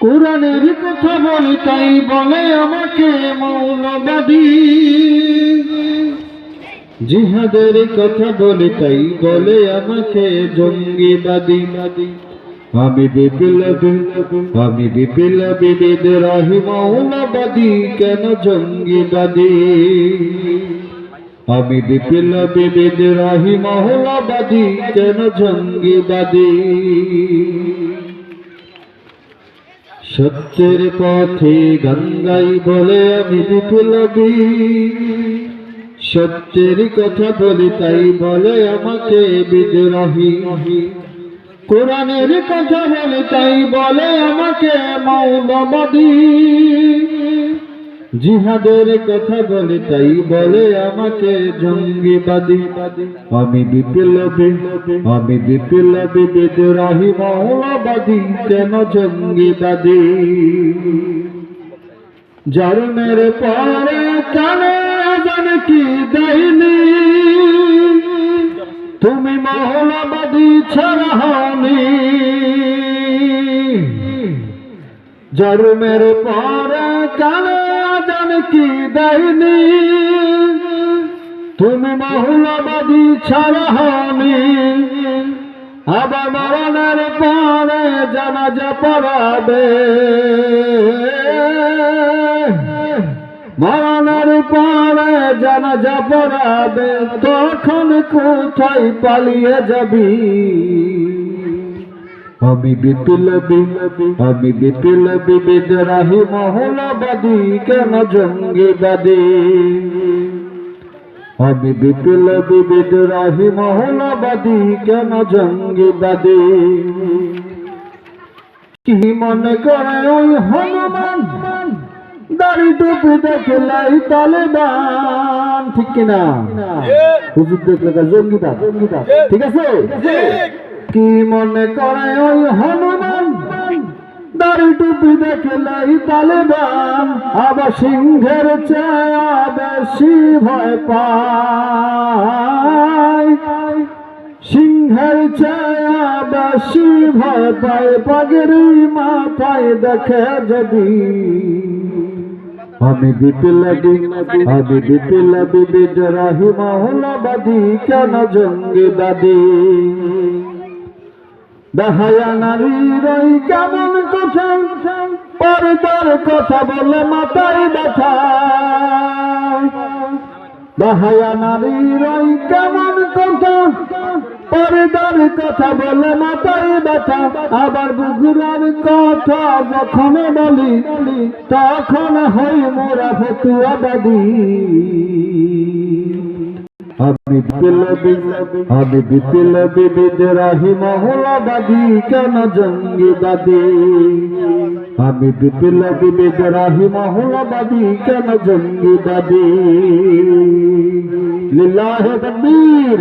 কোরআনের কথা বলি, তাই বলে আমাকে মৌলবাদী। জিহাদের কথা বলি, তাই বলে আমাকে জঙ্গিবাদী। আমি বিপ্লবী আমি বিপ্লবী বিদ্রাহী মৌলবাদী, কেন জঙ্গিবাদী? আমি বিপ্লবী বিদ্রাহী মহলাবাদী কেন জঙ্গিবাদী সত্যের পথে গঙ্গাই বলে আমি বিপ্লবী সত্যের কথা বলি, তাই বলে আমাকে বিদ্রোহী। কোরআনের কথা বলে, তাই বলে আমাকে মৌলবাদী জিহাদের কথা বলে, তাই বলে আমাকে জঙ্গিবাদী। আমি বিপ্লবী আমি বিপ্লবী, বিদ্রোহী মৌলবাদী কেন জঙ্গিবাদী? যার মেরে পরে কানে কি দেয়নি তুমি মহলাবাদী ছাড়া হনি জন্মের পরে কানে আজান কি দেয়নি? তুমি মহলাবাদী ছাড়া হনি আবার মরণের পরে জানাজা পড়াবে। মরণের পরে জানাজা পড়াবে, তখন কোথায় পালিয়ে যাবি? আমি বিপ্লবী আমি বিপ্লবী বিদ্রাহী মহলাবাদী কেন জঙ্গিবাদী? আমি বিপ্লবী বিদ্রাহী মহলাবাদী কেন জঙ্গিবাদী? কি মনে করে ওই হনুমান? দাড়ি টুপি দেখলাই তালেবান। ঠিক কিনা? হুজুর দেখলে জঙ্গিবাদ। ঠিক আছে? কি মনে করে ওই হনুমান? দাড়ি টুপি দেখে দেখলাই তালেবান। আবার সিংহের ছায়া বেশি ভয় পায়। সিংহের ছায়া বেশি ভয় পায় পাগেরি মাথায় দেখে যদি। আমি বিপ্লবী আমি বিপ্লবী বিদ্রাহী মহলাবাদী কেন জঙ্গিবাদী দেখায়া নারীর ওই কেমন কথা? পর্দার কথা বলে মাথায় ব্যথা। দেখায়া নারীর ওই কেমন কথা? পর্দার কথা বলে মাথায় ব্যথা। আবার বুগুরার কথা যখন বলি, তখন হই মোরা ফতুয়াবাদী আমি বিপ্লবী আমি বিপ্লবী বিদ্রাহী মহলাবাদী কেন জঙ্গিবাদী আমি বিপ্লবী বিদ্রাহী মহলাবাদী কেন জঙ্গিবাদী লিল্লাহে তাকবীর